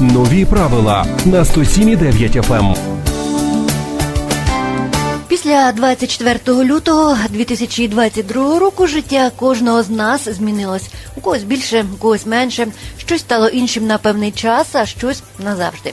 Нові правила на 107,9 FM. Після 24 лютого 2022 року життя кожного з нас змінилось. У когось більше, у когось менше. Щось стало іншим на певний час, а щось назавжди.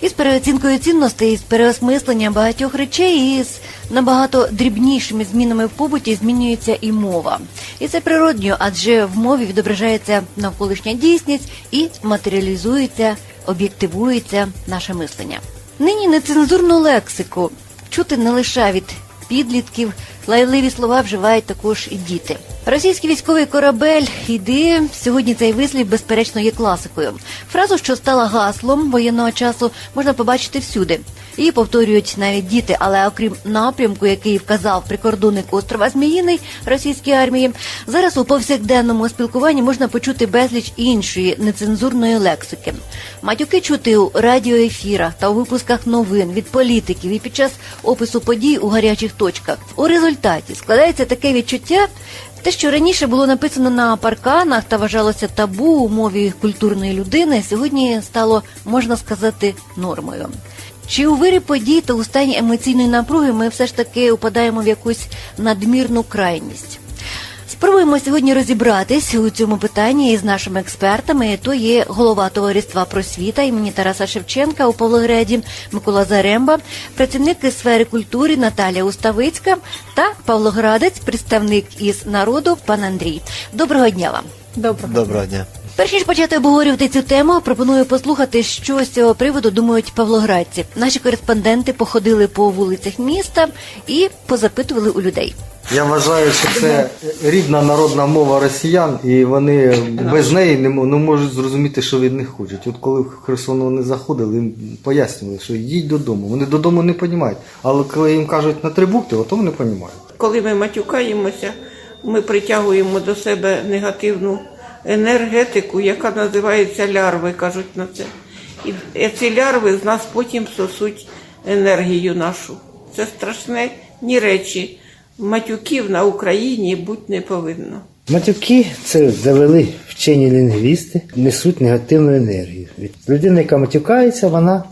Із переоцінкою цінностей, із переосмисленням багатьох речей, і з набагато дрібнішими змінами в побуті змінюється і мова. І це природньо, адже в мові відображається навколишня дійсність і матеріалізується, об'єктивується наше мислення. Нині нецензурну лексику чути не лише від підлітків, лайливі слова вживають також і діти. Російський військовий корабель іди сьогодні цей вислів безперечно є класикою. Фразу, що стала гаслом воєнного часу, можна побачити всюди. Її повторюють навіть діти, але окрім напрямку, який вказав прикордонник острова Зміїний російської армії, зараз у повсякденному спілкуванні можна почути безліч іншої нецензурної лексики. Матюки чути у радіоефірах та у випусках новин від політиків і під час опису подій у гарячих точках. У результаті складається таке відчуття. Те, що раніше було написано на парканах та вважалося табу у мові культурної людини, сьогодні стало можна сказати нормою. Чи у вирі подій та у стані емоційної напруги ми все ж таки упадаємо в якусь надмірну крайність? Спробуємо сьогодні розібратись у цьому питанні із нашими експертами. То є голова товариства просвіта імені Тараса Шевченка у Павлограді Микола Заремба, працівник із сфери культури Наталія Уставицька та Павлоградець, представник із народу пан Андрій. Доброго дня вам. Доброго. Доброго дня. Перш ніж почати обговорювати цю тему, пропоную послухати, що з цього приводу думають павлоградці. Наші кореспонденти походили по вулицях міста і позапитували у людей. Я вважаю, що це рідна народна мова росіян, і вони без неї не, можуть зрозуміти, що від них хочуть. От коли в Херсон вони заходили, їм пояснювали, що йдіть додому. Вони додому не розуміють. Але коли їм кажуть на три букви, то вони розуміють. Коли ми матюкаємося, ми притягуємо до себе негативну енергетику, яка називається лярви, кажуть на це. І ці лярви з нас потім сосуть енергію нашу. Це страшні речі. Матюків на Україні бути не повинно. Матюки це завели вчені лінгвісти, несуть негативну енергію. Від людини, яка матюкається, вона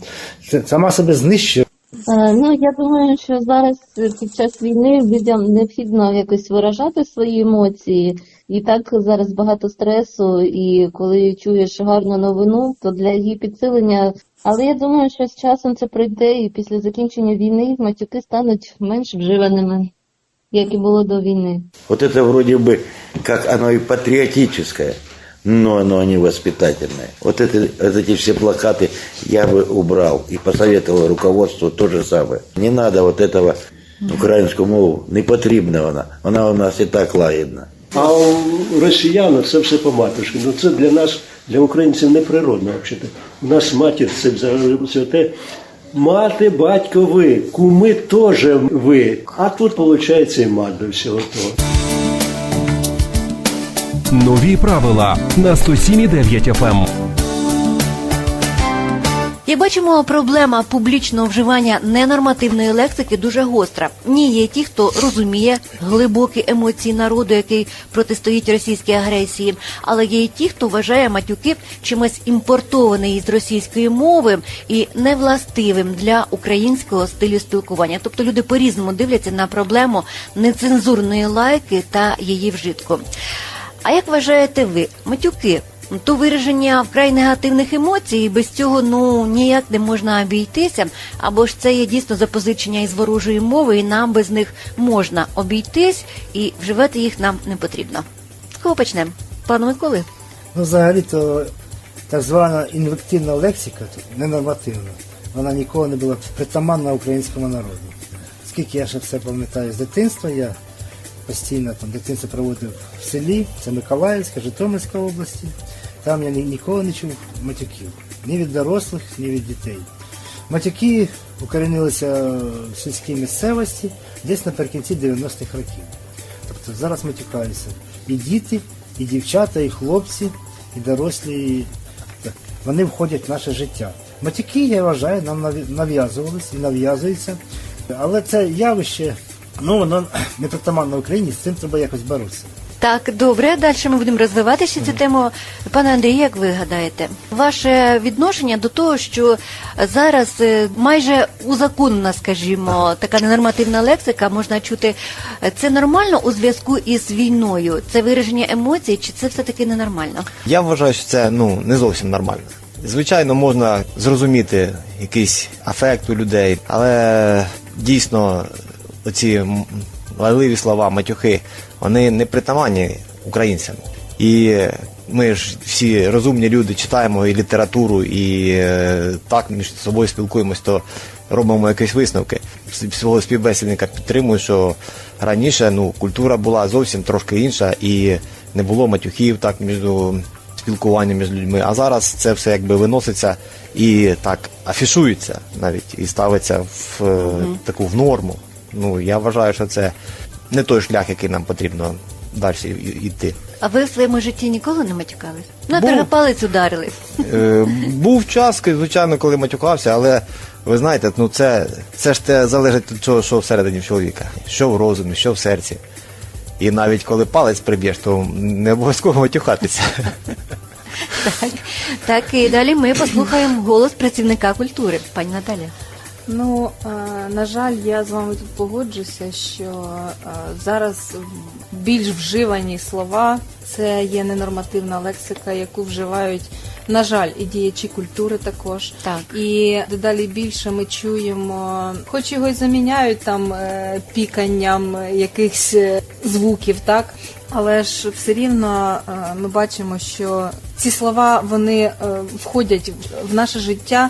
сама себе знищує. Е, Ну, я думаю, що зараз е, під час війни людям необхідно якось виражати свої емоції. І так зараз багато стресу, і коли чуєш гарну новину, то для її підсилення. Але я думаю, що з часом це пройде, і після закінчення війни матюки стануть менш вживаними, як і було до війни. Вот это вроде бы, как оно и патриотическое, но оно не воспитательное. Вот, это, вот эти все плакаты я бы убрал и посоветовал руководству то же самое. Не надо вот этого украинскую мову, не потрібна вона. Вона у нас і так лагідна. А у росіян це все по матушки. Ну це для нас, для українців, неприродно взагалі. У нас матір це взагалі святе. Мати, батько ви, куми теж ви. А тут виходить і мат до всього того. Нові правила на 107,9 FM. Як бачимо, проблема публічного вживання ненормативної лексики дуже гостра. Ні, є ті, хто розуміє глибокі емоції народу, який протистоїть російській агресії, але є і ті, хто вважає матюки чимось імпортований із російської мови і невластивим для українського стилю спілкування. Тобто люди по-різному дивляться на проблему нецензурної лайки та її вжитку. А як вважаєте ви, матюки? То вираження вкрай негативних емоцій, і без цього ну ніяк не можна обійтися. Або ж це є дійсно запозичення із ворожої мови, і нам без них можна обійтись, і вживати їх нам не потрібно. Кого почнемо? Пану Миколи? Ну, взагалі-то так звана інвективна лексика, тут, ненормативна, вона ніколи не була притаманна українському народу. Скільки я ще все пам'ятаю з дитинства, я постійно там дитинство проводив в селі, це Миколаївська, Житомирська області. Там я ні- ніколи не чув матюків. Ні від дорослих, ні від дітей. Матюки укорінилися в сільській місцевості десь наприкінці 90-х років. Тобто зараз матюкаються і діти, і дівчата, і хлопці, і дорослі. Вони входять в наше життя. Матюки, я вважаю, нам нав'язувались і нав'язуються. Але це явище, ну воно не притаманно Україні, з цим треба якось боротися. Так, добре. Далі ми будемо розвивати ще цю тему. Пане Андрій, як ви гадаєте, ваше відношення до того, що зараз е, майже узаконена, скажімо, така ненормативна лексика, можна чути, це нормально у зв'язку із війною? Це вираження емоцій, чи це все таки ненормально? Я вважаю, що це ну не зовсім нормально. Звичайно, можна зрозуміти якийсь афект у людей, але дійсно оці лайливі слова, матюхи, вони не притаманні українцям. І ми ж всі розумні люди читаємо і літературу, і е, так між собою спілкуємось, то робимо якісь висновки. Свого співбесідника підтримую, що раніше ну, культура була зовсім трошки інша і не було матюхів так між спілкування між людьми. А зараз це все якби виноситься і так афішується навіть і ставиться в е, таку в норму. Ну я вважаю, що це не той шлях, який нам потрібно далі йти. А ви в своєму житті ніколи не матюкались? На Був. палець ударили. Е, був час, звичайно, коли матюкався, але ви знаєте, ну це, це ж те залежить від того, що всередині в чоловіка, що в розумі, що в серці. І навіть коли палець приб'єш, то не обов'язково матюхатися. Так, так, і далі ми послухаємо голос працівника культури, пані Наталя. Ну, е, на жаль, я з вами тут погоджуся, що е, зараз більш вживані слова це є ненормативна лексика, яку вживають, на жаль, і діячі культури також. Так. І дедалі більше ми чуємо, хоч його й заміняють там е, піканням якихось звуків, так. Але ж все рівно ми бачимо, що ці слова вони входять в наше життя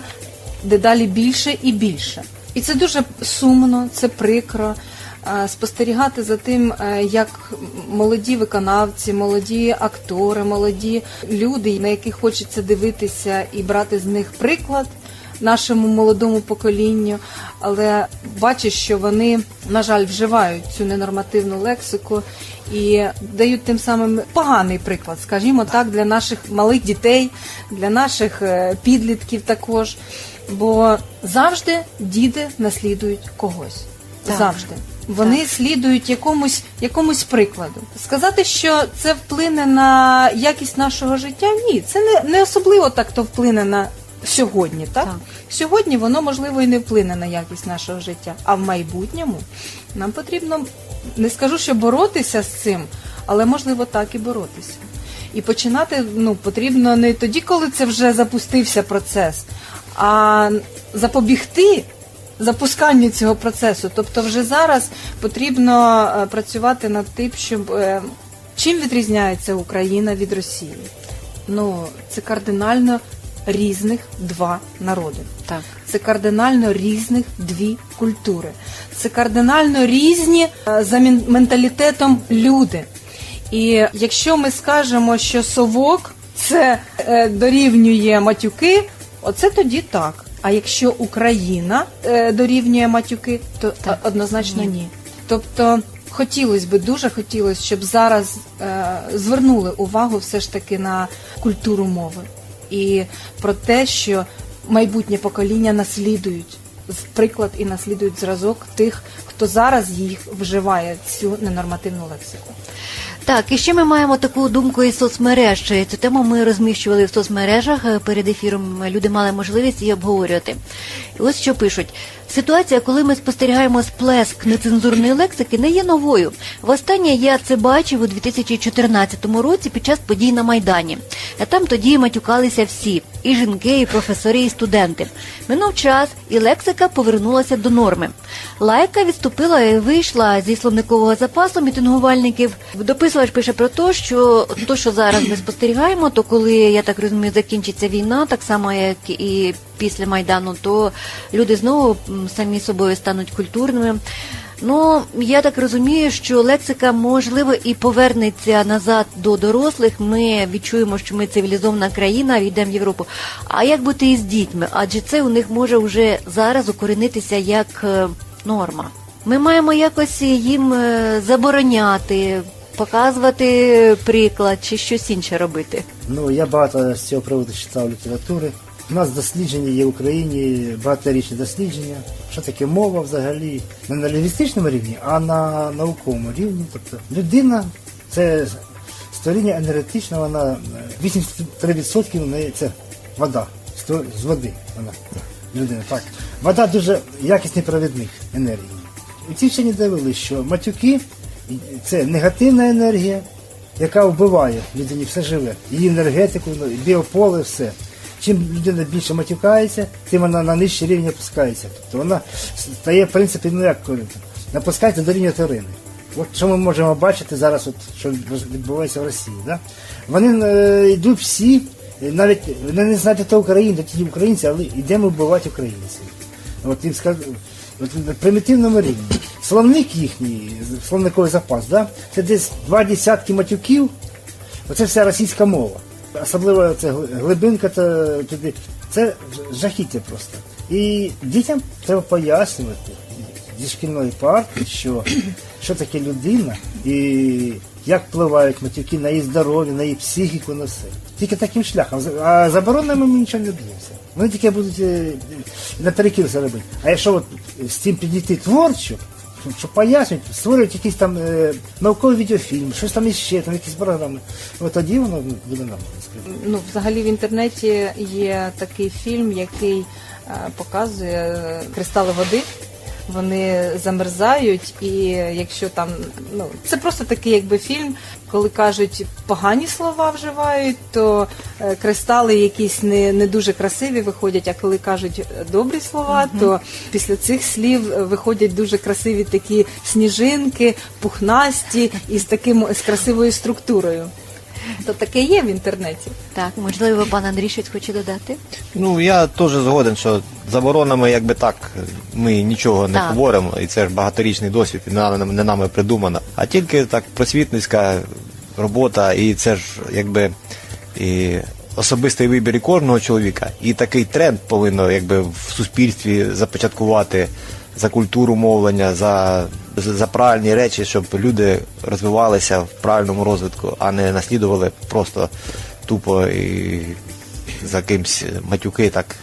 дедалі більше і більше. І це дуже сумно, це прикро. е, Спостерігати за тим, е, як молоді виконавці, молоді актори, молоді люди, на яких хочеться дивитися і брати з них приклад нашому молодому поколінню, але бачиш, що вони, на жаль, вживають цю ненормативну лексику і дають тим самим поганий приклад, скажімо так, для наших малих дітей, для наших е, підлітків також. Бо завжди діти наслідують когось. Так. Завжди. Вони слідують якомусь, якомусь прикладу. Сказати, що це вплине на якість нашого життя, ні, це не, не особливо так то вплине на сьогодні. Так? Так. Сьогодні воно можливо і не вплине на якість нашого життя. А в майбутньому нам потрібно не скажу, що боротися з цим, але можливо так і боротися. І починати ну, потрібно не тоді, коли це вже запустився процес, а запобігти запусканню цього процесу. Тобто, вже зараз потрібно е, працювати над тим, щоб е, чим відрізняється Україна від Росії. Ну, це кардинально різних два народи. Так. Це кардинально різних дві культури. Це кардинально різні е, за менталітетом люди. І якщо ми скажемо, що совок це дорівнює матюки, оце тоді так. А якщо Україна е, дорівнює матюки, то Так. е, однозначно ні. Тобто хотілося би, дуже хотілося, щоб зараз е, звернули увагу все ж таки на культуру мови і про те, що майбутнє покоління наслідують приклад і наслідують зразок тих, хто зараз їх вживає цю ненормативну лексику. Так, і ще ми маємо таку думку із соцмереж. Цю тему ми розміщували в соцмережах е, перед ефіром. Люди мали можливість її обговорювати. І ось що пишуть. Ситуація, коли ми спостерігаємо сплеск нецензурної лексики, не є новою. Востаннє я це бачив у 2014 році під час подій на Майдані. А там тоді матюкалися всі і жінки, і професори, і студенти. Минув час, і лексика повернулася до норми. Лайка відступила і вийшла зі словникового запасу мітингувальників. Дописувач пише про те, що то, що зараз ми спостерігаємо, то коли я так розумію, закінчиться війна, так само як і після майдану, то люди знову самі собою стануть культурними. Ну, я так розумію, що лексика можливо і повернеться назад до дорослих. Ми відчуємо, що ми цивілізована країна, війдемо в Європу. А як бути із дітьми? Адже це у них може вже зараз укорінитися як е, норма. Ми маємо якось їм е, забороняти, показувати приклад чи щось інше робити. Ну, я багато з цього приводу читав літератури. У нас дослідження є в Україні, багаторічні дослідження. Що таке мова взагалі? Не на лінгвістичному рівні, а на науковому рівні. Тобто людина це Старіння енергетичне, вона е, 83% неї це вода. З води вона людина. Так. Вода дуже якісний провідник енергії. І ці вчені довели, що матюки це негативна енергія, яка вбиває людині все живе. Її енергетику, ну, біополе, все. Чим людина більше матюкається, тим вона на нижчий рівень опускається. Тобто вона стає, в принципі, ну як кажуть, напускається до рівня тварини. От що ми можемо бачити зараз, от, що відбувається в Росії. Да? Вони е, йдуть всі, е, навіть вони не знають, хто то ті українці, але йдемо вбивати українців. От їм скажу, от на примітивному рівні. Словник їхній, словниковий запас, да? це десь два десятки матюків, оце вся російська мова. Особливо це глибинка туди. Це жахіття просто. І дітям треба пояснювати зі шкільної парти, що, що таке людина і як впливають матюки на її здоров'я, на її психіку, на все. Тільки таким шляхом. А заборонами ми нічого не доб'ємося. Вони тільки будуть е, наперекір це робити. А якщо от з цим підійти творчо, щоб- пояснюють, створюють якийсь там е, науковий відеофільм, щось там іще, там якісь програми. От тоді воно буде сказати. Ну, взагалі в інтернеті є такий фільм, який е, показує е, кристали води. Вони замерзають, і якщо там ну це просто такий якби фільм, коли кажуть погані слова вживають, то е, кристали якісь не, не дуже красиві виходять. А коли кажуть е, добрі слова, то після цих слів е, виходять дуже красиві такі сніжинки, пухнасті і з таким з красивою структурою. То таке є в інтернеті. Так, можливо, пан Андрій щось хоче додати? Ну я теж згоден, що заборонами якби так ми нічого не Так. говоримо, і це ж багаторічний досвід, і не нами, не нами придумано. А тільки так просвітницька робота, і це ж якби і особистий вибір і кожного чоловіка. І такий тренд повинно якби в суспільстві започаткувати за культуру мовлення, за, за правильні речі, щоб люди розвивалися в правильному розвитку, а не наслідували просто тупо і за кимсь матюки так.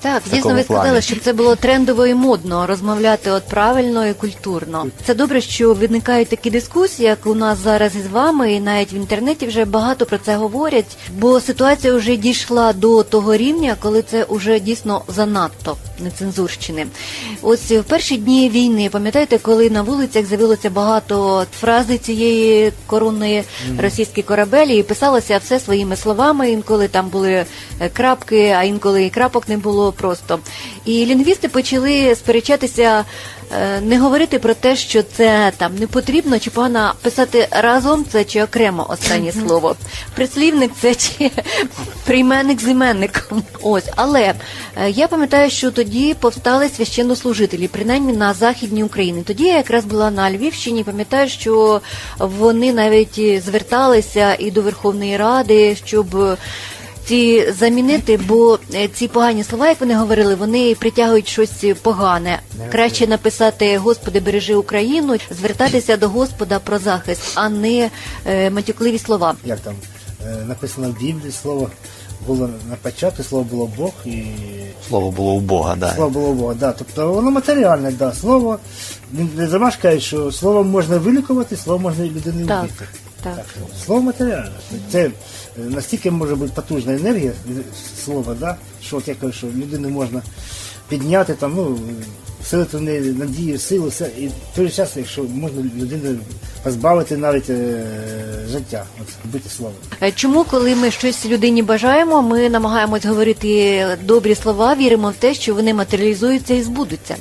Так, В дійсно, такому ви сказали, плані. щоб це було трендово і модно розмовляти от правильно і культурно. Це добре, що виникають такі дискусії, як у нас зараз із вами, і навіть в інтернеті вже багато про це говорять. Бо ситуація вже дійшла до того рівня, коли це вже дійсно занадто нецензурщини. Ось в перші дні війни, пам'ятаєте, коли на вулицях з'явилося багато фрази цієї коронної російської корабелі, і писалося все своїми словами. Інколи там були е, крапки, а інколи і крапок не було просто. І лінгвісти почали сперечатися. е, Не говорити про те, що це там не потрібно, чи погано писати разом це чи окремо останнє слово. Прислівник це чи прийменник з іменником. Ось, але е, я пам'ятаю, що тоді повстали священнослужителі, принаймні на західній Україні. Тоді я якраз була на Львівщині. Пам'ятаю, що вони навіть зверталися і до Верховної Ради, щоб. Ці замінити, бо е, ці погані слова, як вони говорили, вони притягують щось погане. Краще написати Господи, бережи Україну, звертатися до Господа про захист, а не е, матюкливі слова. Як там е, написано в Біблії, слово було на початку, слово було Бог і Слово було у Бога, да. Слово було Бога, да. Тобто воно матеріальне, да. Слово не не дарма що слово можна вилікувати, слово можна і людину Так, вбити. Так. слово матеріальне. Це е, настільки може бути потужна енергія е, слова, да, що от я кажу, що людину можна підняти там, ну, вселити в надію, силу, все. І в той же час, якщо можна людину позбавити навіть е, життя, от вбити слово. Е, Чому, коли ми щось людині бажаємо, ми намагаємось говорити добрі слова, віримо в те, що вони матеріалізуються і збудуться.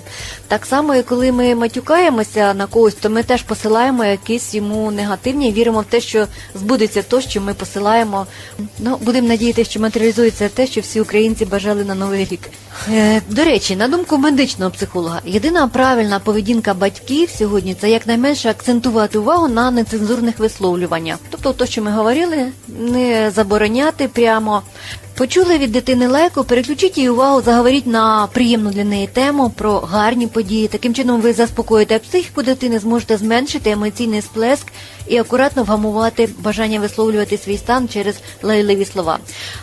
Так само, і коли ми матюкаємося на когось, то ми теж посилаємо якісь йому негативні віримо в те, що збудеться то, що ми посилаємо. Ну, будемо надіятися, що матеріалізується те, що всі українці бажали на новий рік. Е, до речі, на думку медичного психолога, єдина правильна поведінка батьків сьогодні це якнайменше акцентувати увагу на нецензурних висловлюваннях. Тобто, то, що ми говорили, не забороняти прямо. Почули від дитини лайку, переключіть її увагу, заговоріть на приємну для неї тему про гарні події. Таким чином ви заспокоїте психіку дитини, зможете зменшити емоційний сплеск і акуратно вгамувати бажання висловлювати свій стан через лайливі слова.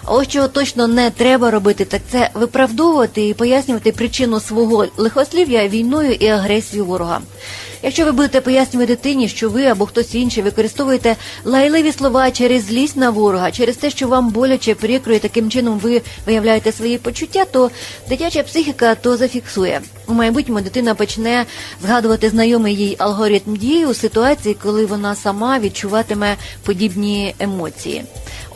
Ось чого точно не треба робити, так це виправдовувати і пояснювати причину свого лихослів'я війною і агресією ворога. Якщо ви будете пояснювати дитині, що ви або хтось інший використовуєте лайливі слова через злість на ворога, через те, що вам боляче прикро, і таким чином ви виявляєте свої почуття, то дитяча психіка то зафіксує. У майбутньому дитина почне згадувати знайомий їй алгоритм дії у ситуації, коли вона сама відчуватиме подібні емоції.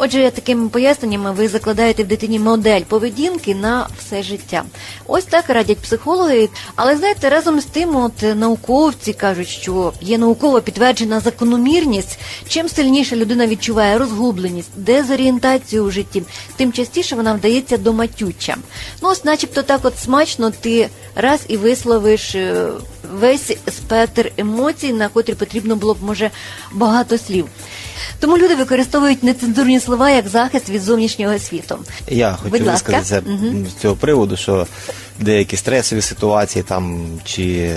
Отже, такими поясненнями ви закладаєте в дитині модель поведінки на все життя. Ось так радять психологи. Але знаєте, разом з тим, от науковці кажуть, що є науково підтверджена закономірність. Чим сильніше людина відчуває розгубленість, дезорієнтацію у житті, тим частіше вона вдається до матюча. Ну, ось, начебто, так от смачно ти раз і висловиш е, весь спектр емоцій, на котрі потрібно було б може багато слів. Тому люди використовують нецензурні слова як захист від зовнішнього світу. Я ласка. висказатися з цього приводу, що деякі стресові ситуації там чи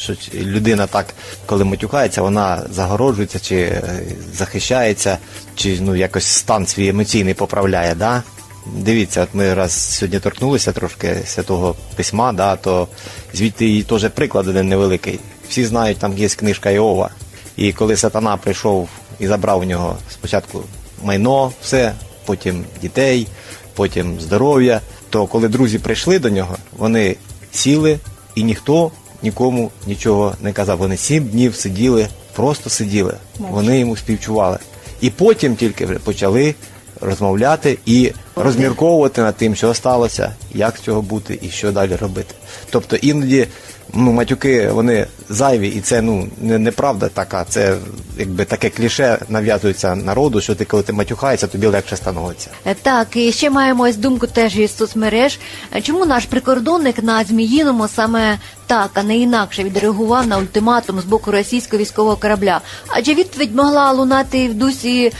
що людина так, коли матюкається, вона загороджується чи е, захищається, чи ну якось стан свій емоційний поправляє. Да? Дивіться, от ми раз сьогодні торкнулися трошки святого письма, да, то звідти і теж приклад один невеликий. Всі знають, там є книжка Іова. І коли сатана прийшов і забрав у нього спочатку майно, все, потім дітей, потім здоров'я, то коли друзі прийшли до нього, вони сіли і ніхто нікому нічого не казав. Вони сім днів сиділи, просто сиділи. Вони йому співчували. І потім тільки вже почали розмовляти і розмірковувати над тим, що сталося, як з цього бути і що далі робити. Тобто іноді ну, матюки вони зайві, і це ну не, неправда така. Це якби таке кліше нав'язується народу, що ти коли ти матюхаєшся, тобі легше становиться. Е, Так, і ще маємо ось думку теж із соцмереж. Е, Чому наш прикордонник на Зміїному саме так, а не інакше відреагував на ультиматум з боку російського військового корабля? Адже відповідь могла лунати в дусі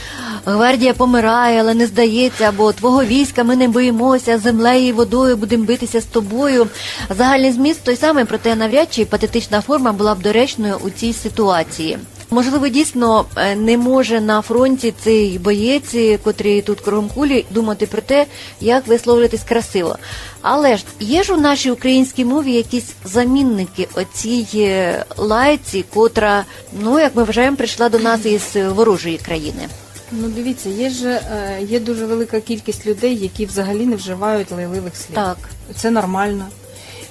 гвардія помирає, але не здається, або твого війська ми не боїмося, землею і водою будемо битися з тобою. Загальний зміст той самий, проте навряд чи патетична форма була б доречною у цій ситуації. Можливо, дійсно е, не може на фронті цей боєць, е, котрий тут кругом кулі, думати про те, як висловлюватись красиво. Але ж є ж у нашій українській мові якісь замінники оцій е, лайці, котра, ну як ми вважаємо, прийшла до нас із ворожої країни. Ну дивіться, є ж є дуже велика кількість людей, які взагалі не вживають лайливих слів. Так. Це нормально.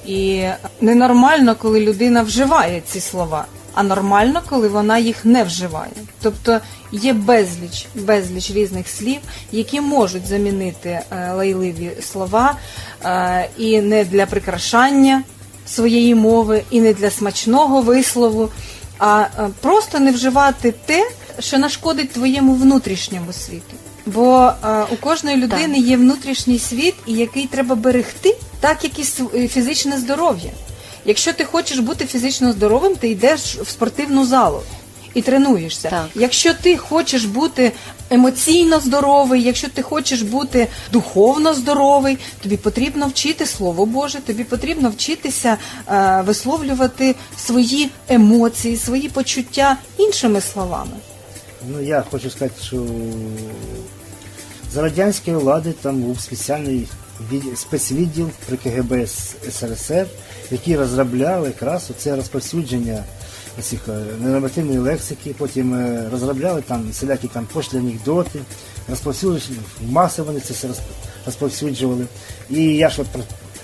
І ненормально, коли людина вживає ці слова, а нормально, коли вона їх не вживає. Тобто є безліч, безліч різних слів, які можуть замінити е, лайливі слова е, і не для прикрашання своєї мови, і не для смачного вислову, а е, просто не вживати те, що нашкодить твоєму внутрішньому світу. Бо у кожної людини є внутрішній світ, і який треба берегти, так як і фізичне здоров'я. Якщо ти хочеш бути фізично здоровим, ти йдеш в спортивну залу і тренуєшся. Так. Якщо ти хочеш бути емоційно здоровий, якщо ти хочеш бути духовно здоровий, тобі потрібно вчити Слово Боже, тобі потрібно вчитися е, висловлювати свої емоції, свої почуття іншими словами. Ну, я хочу сказати, що за радянської влади там був спеціальний спецвідділ при КГБ СРСР, який розробляв якраз це розповсюдження цих е, ненормативної лексики, потім е, розробляли там всілякі там пошлі анекдоти, розповсюджували, в маси вони це все розповсюджували. І я ж от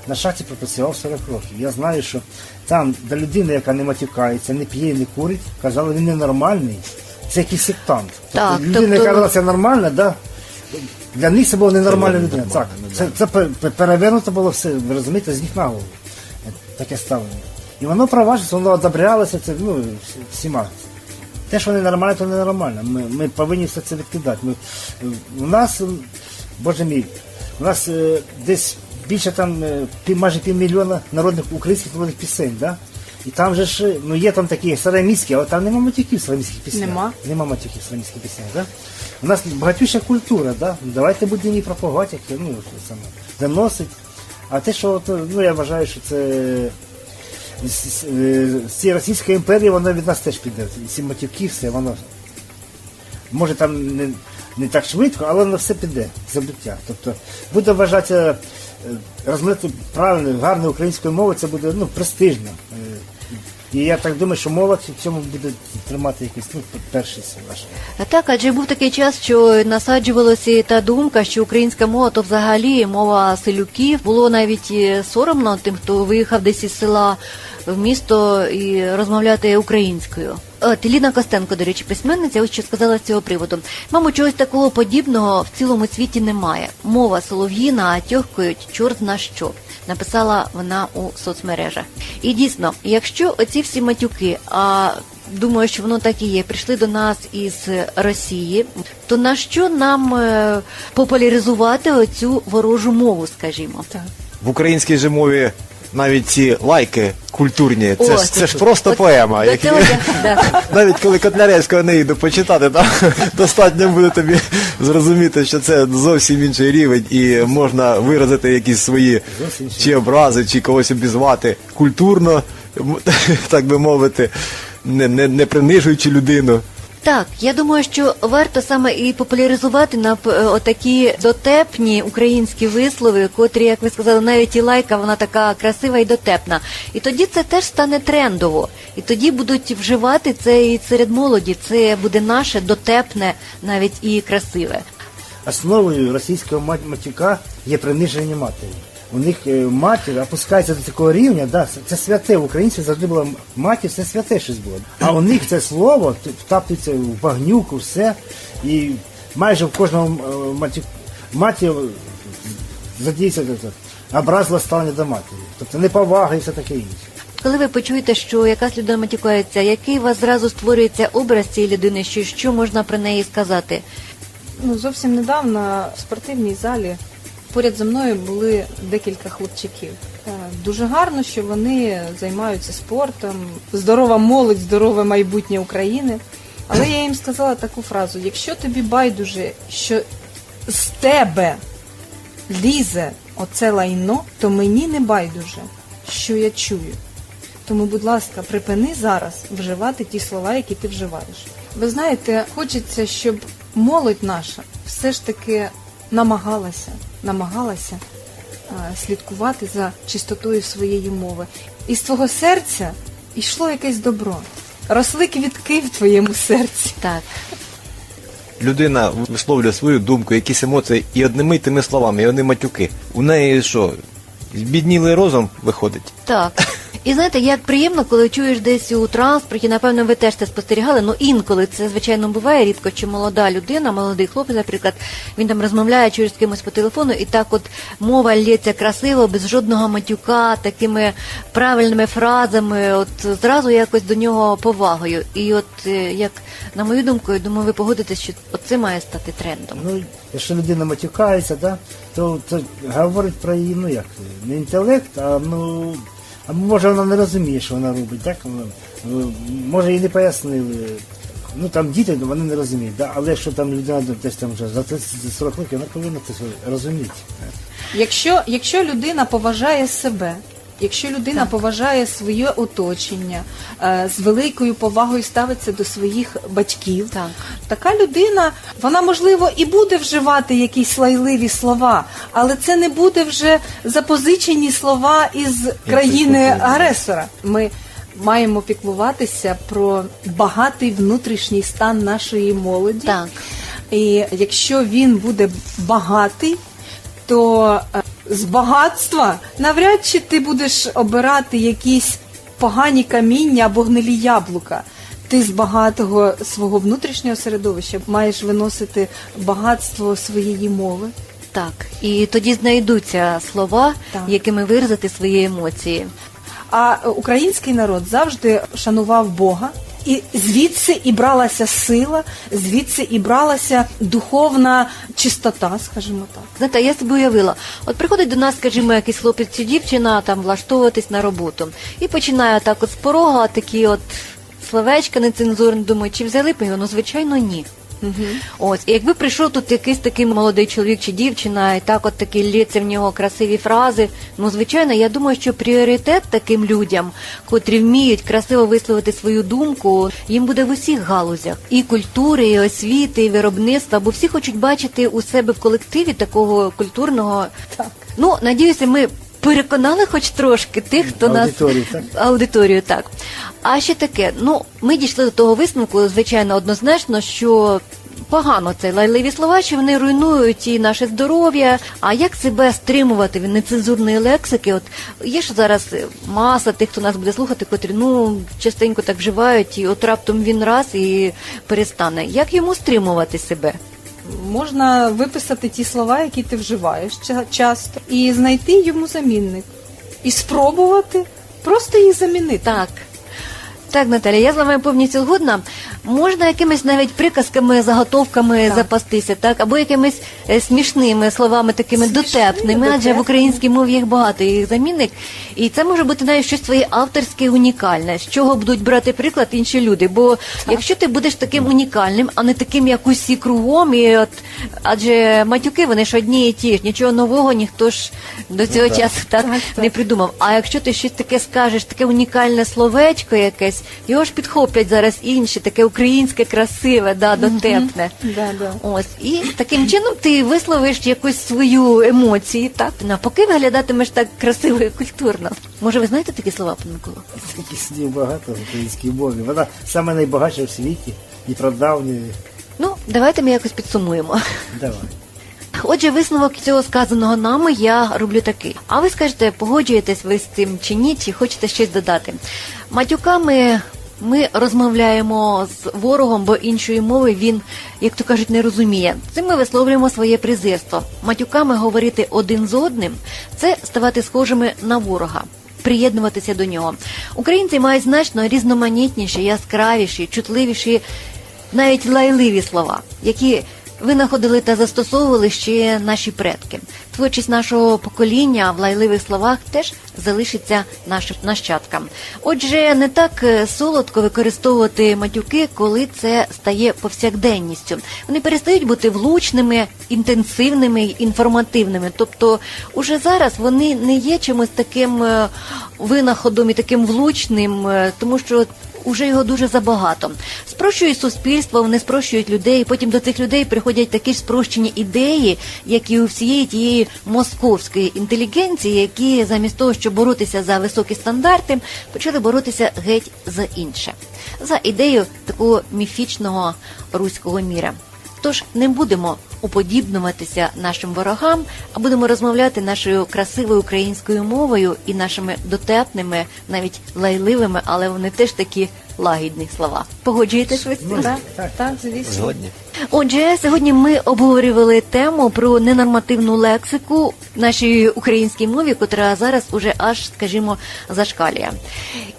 на шахті пропрацював 40 років. Я знаю, що там до людини, яка не матюкається, не п'є, не курить, казали, він ненормальний. Це якийсь сектант. Так, тобто людина, тобто- яка велася нормальна, да, для них це була ненормальна людина. Так, це, це пе- перевернуто було все, ви розумієте, з ніг на голову. Таке ставлення. І воно проважилося, воно одобрялося це, ну, всіма. Те, що ненормально, то ненормально. Ми, ми повинні все це відкидати. Ми, у нас, боже мій, у нас е, десь більше там е, пів, майже півмільйона народних українських народних пісень, да? І там же ж, ну є там такі староміські, але там нема матюків в староміських піснях. Нема. Нема матюків в староміських піснях, да? У нас багатюща культура, да? Давайте будемо її пропагувати, як, ну, саме, заносить. А те, що, ну, я вважаю, що це з, е, Російської імперії воно від нас теж піде. Ці матюки, все, воно може там не, не так швидко, але воно все піде забуття. Тобто буде вважатися е, розмовляти правильно, гарною українською мовою, це буде ну, престижно. Е, І я так думаю, що молодь в цьому буде тримати якийсь ну, перший ваш. А Так, адже був такий час, що насаджувалася та думка, що українська мова то взагалі мова селюків. Було навіть соромно тим, хто виїхав десь із села в місто і розмовляти українською. От Ліна Костенко, до речі, письменниця, ось що сказала з цього приводу. Мабуть, чогось такого подібного в цілому світі немає. Мова солов'їна, а тьохкають чорт зна що. Написала вона у соцмережах. І дійсно, якщо оці всі матюки, а думаю, що воно так і є, прийшли до нас із Росії, то на що нам е, популяризувати оцю ворожу мову, скажімо? Так. В українській же мові навіть ці лайки культурні, це, О, ж, це ж просто от поема. до які- цього я- да. Навіть коли Котляревського не йду почитати, там достатньо буде тобі зрозуміти, що це зовсім інший рівень, і можна виразити якісь свої чи образи, чи когось обізвати культурно, м- так би мовити, не, не, не принижуючи людину. Так, я думаю, що варто саме і популяризувати на е, отакі дотепні українські вислови, котрі, як ви сказали, навіть і лайка, вона така красива і дотепна. І тоді це теж стане трендово. І тоді будуть вживати це і серед молоді. Це буде наше дотепне, навіть і красиве. Основою російського мат- матюка є приниження матері. У них е, матір опускається до такого рівня, да, це- святе. В українців завжди було матір, це святе щось було. А у них це слово втаптується в багнюку, все. І майже в кожному е, матю, матір задіється це, образливе ставлення до матері. Тобто неповага і все таке інше. Коли ви почуєте, що якась людина матюкається, який у вас зразу створюється образ цієї людини, що, що можна про неї сказати? Ну, зовсім недавно в спортивній залі поряд зі мною були декілька хлопчиків. Е, Дуже гарно, що вони займаються спортом, здорова молодь, здорове майбутнє України. Але я їм сказала таку фразу: якщо тобі байдуже, що з тебе лізе оце лайно, то мені не байдуже, що я чую. Тому, будь ласка, припини зараз вживати ті слова, які ти вживаєш. Ви знаєте, хочеться, щоб молодь наша все ж таки намагалася, намагалася слідкувати за чистотою своєї мови. І з твого серця йшло якесь добро. Росли квітки в твоєму серці. Так. Людина висловлює свою думку, якісь емоції і одними і тими словами, і вони матюки. У неї що, збіднілий розум виходить? Так. І знаєте, як приємно, коли чуєш десь у транспорті, напевно, ви теж це спостерігали. Ну інколи це звичайно буває рідко, чи молода людина, молодий хлопець, наприклад, він там розмовляє через кимось по телефону, і так от мова лється красиво, без жодного матюка, такими правильними фразами, от зразу якось до нього повагою. І от е, як на мою думку, я думаю, ви погодитесь, що це має стати трендом. Ну, якщо людина матюкається, да, то це говорить про її, ну як, не інтелект, а ну. А може вона не розуміє, що вона робить, так? Ну, Може їй не пояснили. Ну там діти, вони не розуміють, да? але що там людина десь там вже за 30-40 років, вона повинна це розуміти. Якщо, якщо людина поважає себе, якщо людина поважає своє оточення, е, з великою повагою ставиться до своїх батьків, Так. така людина, вона можливо і буде вживати якісь лайливі слова, але це не буде вже запозичені слова із країни агресора. Ми маємо піклуватися про багатий внутрішній стан нашої молоді. Так. І якщо він буде багатий, то е, з багатства навряд чи ти будеш обирати якісь погані каміння або гнилі яблука. Ти з багатого свого внутрішнього середовища маєш виносити багатство своєї мови. Так, і тоді знайдуться слова, Так. якими виразити свої емоції. А український народ завжди шанував Бога, і звідси і бралася сила, звідси і бралася духовна чистота, скажімо так. Знаєте, я собі уявила, от приходить до нас, скажімо, якийсь хлопець чи дівчина там влаштовуватись на роботу, і починає так от з порога такі от словечка нецензурні, думаю, чи взяли б його? Ну, звичайно, ні. Ось, і якби прийшов тут якийсь такий молодий чоловік чи дівчина, і так от такі лється в нього красиві фрази. Ну, звичайно, я думаю, що пріоритет таким людям, котрі вміють красиво висловити свою думку, їм буде в усіх галузях і культури, і освіти, і виробництва, бо всі хочуть бачити у себе в колективі такого культурного. Так. Ну, надіюся, ми переконали хоч трошки тих, хто Аудиторію, нас так? аудиторію, так. А ще таке, ну ми дійшли до того висновку, звичайно, однозначно, що. Погано це лайливі слова, що вони руйнують і наше здоров'я. А як себе стримувати від нецензурної лексики? От є ж зараз маса тих, хто нас буде слухати, котрі ну частенько так вживають, і от раптом він раз і перестане. Як йому стримувати себе? Можна виписати ті слова, які ти вживаєш часто, і знайти йому замінник. І спробувати просто їх замінити. Так. Так, Наталя, я з вами повністю згодна. Можна якимись навіть приказками, заготовками запастися, так, або якимись е, смішними словами, такими дотепними, адже в українській мові їх багато їх замінник. І це може бути навіть щось своє авторське унікальне, з чого будуть брати приклад інші люди. Бо якщо ти будеш таким унікальним, а не таким, як усі кругом, і от адже матюки вони ж одні і ті ж, нічого нового ніхто ж до цього часу так, не придумав. А якщо ти щось таке скажеш, таке унікальне словечко якесь, його ж підхоплять зараз інші, таке українське, красиве, да, дотепне. Да, да. Ось і таким чином ти висловиш якусь свою емоцію, так навпаки виглядатимеш так красиво і культурно. Може, ви знаєте такі слова, пане Микола? Таких слів багато в українській мові. Вона саме найбагатша в світі і прадавня. Ну, давайте ми якось підсумуємо. Давай. Отже, висновок цього сказаного нами я роблю такий. А ви скажете, погоджуєтесь ви з цим чи ні, чи хочете щось додати? Матюками ми розмовляємо з ворогом, бо іншої мови він, як то кажуть, не розуміє. Цим ми висловлюємо своє презирство. Матюками говорити один з одним це ставати схожими на ворога. Приєднуватися до нього. Українці мають значно різноманітніші, яскравіші, чутливіші навіть лайливі слова, які винаходили та застосовували ще наші предки. Творчість нашого покоління в лайливих словах теж залишиться нашим нащадкам. Отже, не так е, солодко використовувати матюки, коли це стає повсякденністю. Вони перестають бути влучними, інтенсивними й інформативними. Тобто, уже зараз вони не є чимось таким е, винаходом і таким влучним, е, тому що Уже його дуже забагато. Спрощують суспільство, вони спрощують людей. Потім до цих людей приходять такі ж спрощені ідеї, як і у всієї тієї московської інтелігенції, які замість того, щоб боротися за високі стандарти, почали боротися геть за інше, за ідею такого міфічного руського міра. Тож не будемо уподібнуватися нашим ворогам, а будемо розмовляти нашою красивою українською мовою і нашими дотепними, навіть лайливими, але вони теж такі лагідні слова. Погоджуєтесь ви з цим? Так, так, так, звісно. Згодні. Отже, сьогодні ми обговорювали тему про ненормативну лексику нашій українській мові, котра зараз уже аж, скажімо, зашкалює.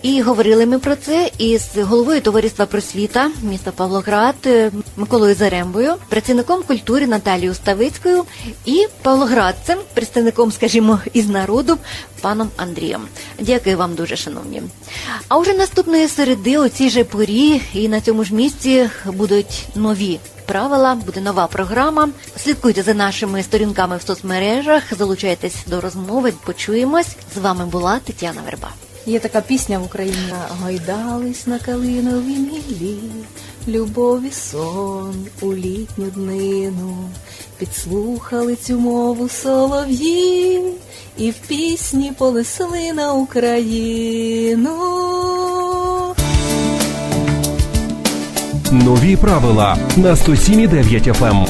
І говорили ми про це із головою товариства просвіта міста Павлоград е, Миколою Зарембою, працівником культури Наталією Ставицькою і павлоградцем, представником, скажімо, із народу паном Андрієм. Дякую вам дуже, шановні. А уже наступної середи у цій же порі і на цьому ж місці будуть нові правила, буде нова програма. Слідкуйте за нашими сторінками в соцмережах, залучайтесь до розмови, почуємось. З вами була Тетяна Верба. Є така пісня в Україні. Гойдались на калиновій мілі, любов і сон у літню днину. Підслухали цю мову солов'ї і в пісні полесли на Україну. Нові правила на 107,9 FM.